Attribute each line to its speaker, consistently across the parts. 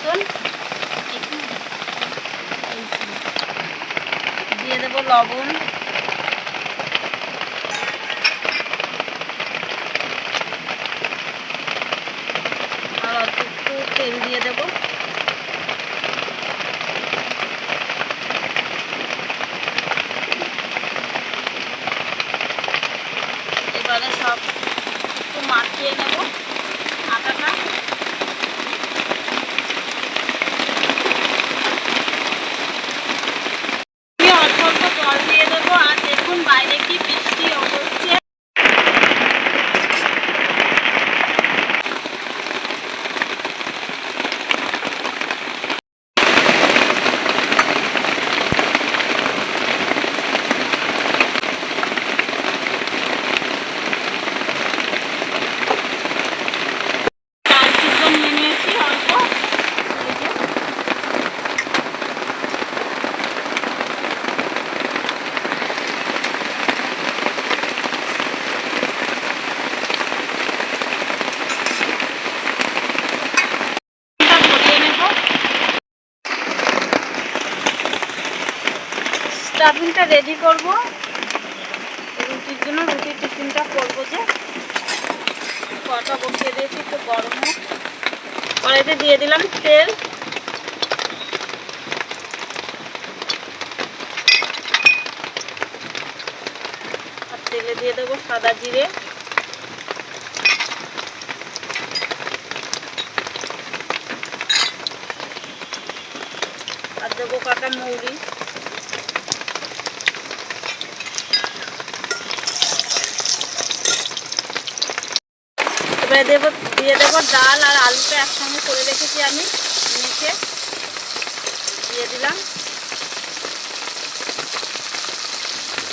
Speaker 1: মতন। দিয়ে দেবো লবণ। আর একটু তেল দিয়ে দেবো। এবারে সব একটু মাখিয়ে নেব আটাটা আমি অল্প অল্প জল দিয়ে দেবো আর দেখুন বাইরে কি বৃষ্টি হচ্ছে চাল সিদ্ধ নিয়ে নিয়েছি অল্প এই যে। এটা ভরিয়ে নেব স্টাফিংটা রেডি করব। রুটির জন্য রুটির টিফিনটা করব যে কটা বসিয়ে দিয়েছি, একটু গরম কড়াইতে দিয়ে দিলাম তেল। আর তেলে দিয়ে দেবো সাদা জিরে। আর দেবো কাটা মৌরি। এবারে দেবো, দিয়ে দেবো ডাল আর আলুটা একসঙ্গে করে রেখেছি আমি মেখে দিয়ে দিলাম।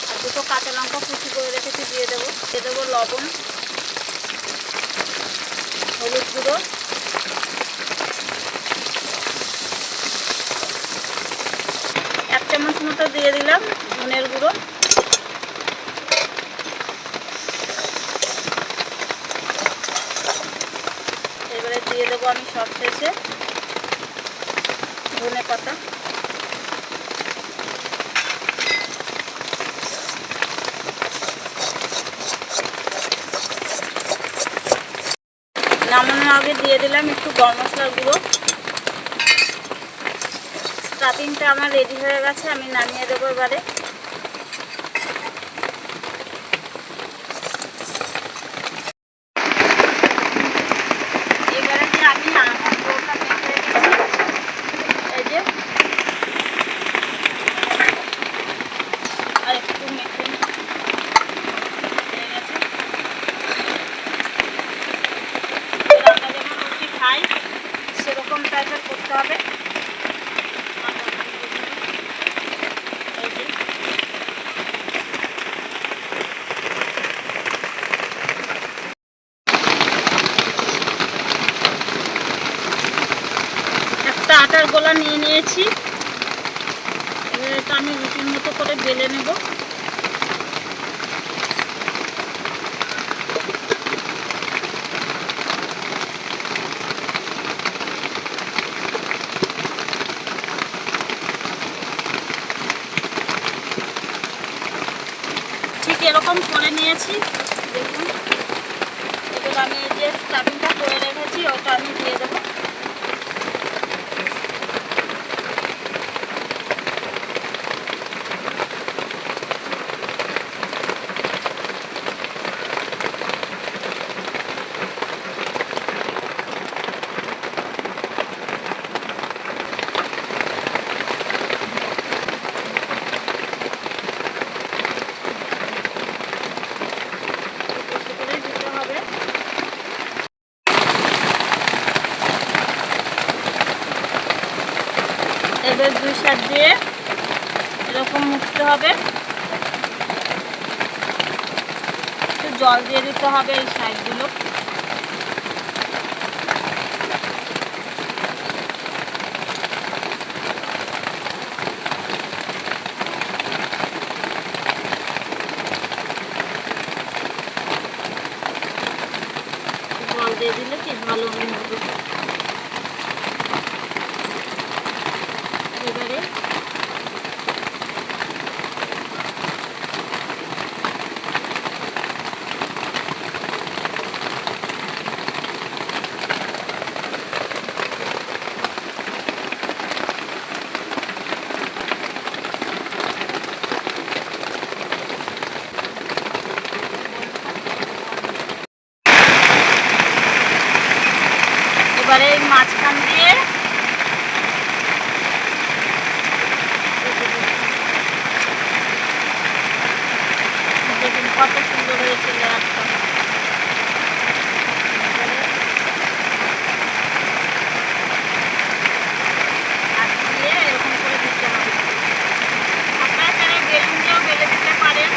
Speaker 1: আর দুটো কাঁচা লঙ্কা কুচি করে রেখেছি, দিয়ে দেবো। দিয়ে দেবো লবণ, হলুদ গুঁড়ো। এক চামচ মতো দিয়ে দিলাম ধনের গুঁড়ো এবারে দিয়ে দেবো আমি সব শেষে। ধনে পাতা। নামানোর আগে দিয়ে দিলাম একটু গরম মশলার গুঁড়ো। স্টাফিংটা আমার রেডি হয়ে গেছে, আমি নামিয়ে দেবো এবারে যে আমি আমার ডোটা মেখে রেখেছি এই যে আর একটু মেখে নিই। হয়ে গেছে। এবার আমরা যেমন রুটি খাই সেরকম করতে হবে। একটা আটার গোলা নিয়ে নিয়েছি। এটা আমি রুটির মতো করে বেলে নেব। এরকম করে নিয়েছি। দেখুন এবার আমি যে স্টাফিংটা করে রেখেছি ওটা আমি দিয়ে দেবো বেশি করে দিতে হবে এবার দুই সাইড দিয়ে এরকম মুছতে হবে। একটু জল দিয়ে দিতে হবে এই সাইডগুলো জল দিয়ে দিলে কি ভালো হবে এবারে এবারে এই মাঝখান দিয়ে দেখুন কত সুন্দর হয়েছে লেয়ারটা আর দিয়ে এরকম করে দিতে হবে আপনারা চাইলে বেলুন দিয়েও বেলে দিতে পারেন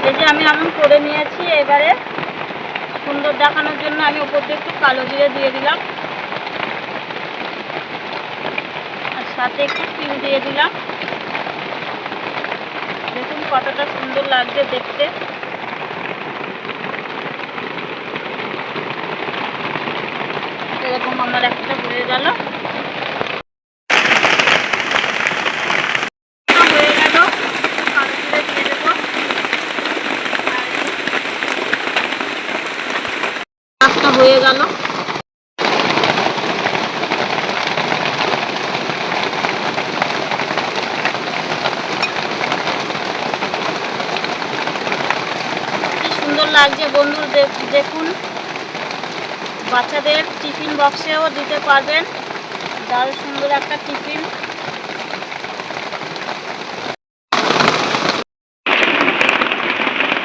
Speaker 1: এই যে আমি এমন করে নিয়েছি, এবারে সুন্দর দেখানোর জন্য আমি উপর দিয়ে একটু কালো জিরে দিয়ে দিলাম। আর সাথে একটু তিল দিয়ে দিলাম। দেখুন কতটা সুন্দর লাগছে দেখতে। এরকম আমার একটা হয়ে গেল হয়ে গেল কালো জিরে দিয়ে দেবো কাজটা হয়ে গেল। সুন্দর লাগছে বন্ধু, দেখ- দেখুন। বাচ্চাদের টিফিন বক্সেও দিতে পারবেন। দারুণ সুন্দর একটা টিফিন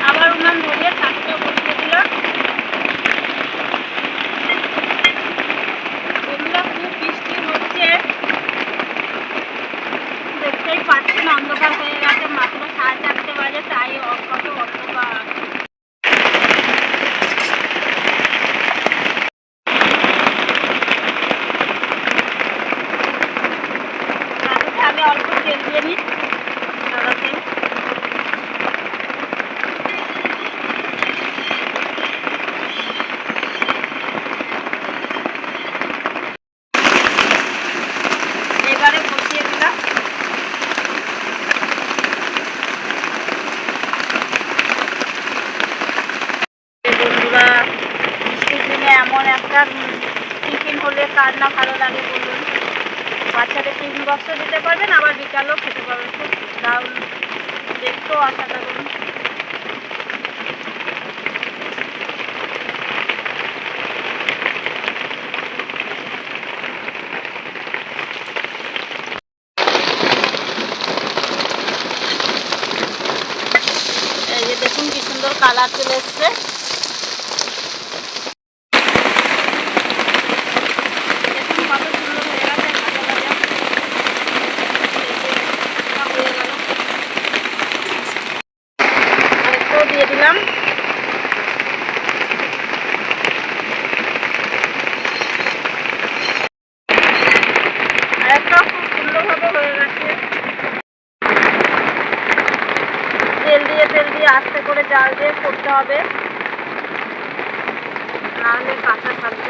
Speaker 1: আবার উনান ধরিয়ে চারটে বসিয়ে দিলাম বন্ধুরা খুব বৃষ্টি হচ্ছে দেখতেই পাচ্ছেন অন্ধকার হয়ে গেছে মাত্র সাড়ে চারটে বাজে তাই কত অন্ধকার তাতে আমি অল্প তেল দিয়ে নিই কড়াতে। এবারে বসিয়ে দিলাম এই বন্ধুরা বৃষ্টির দিনে এমন একটা টিফিন হলে কার না ভালো লাগে বলুন। বাচ্চাদের টিফিন বক্সও দিতে পারবেন, আবার বিকালেও খেতে পারবেন। খুব দারুণ। দেখতেও অসাধারণ। দেখুন কি সুন্দর কালার চলে এসছে দেখুন কত সুন্দর হয়ে গেছে ভালো লাগে এই যে এটা হয়ে গেল আরেকটাও দিয়ে দিলাম আরেকটাও খুব সুন্দরভাবে হয়ে গেছে তেল দিয়ে তেল দিয়ে আস্তে করে জাল দিয়ে করতে হবে। নাহলে কাঁচা থাকবে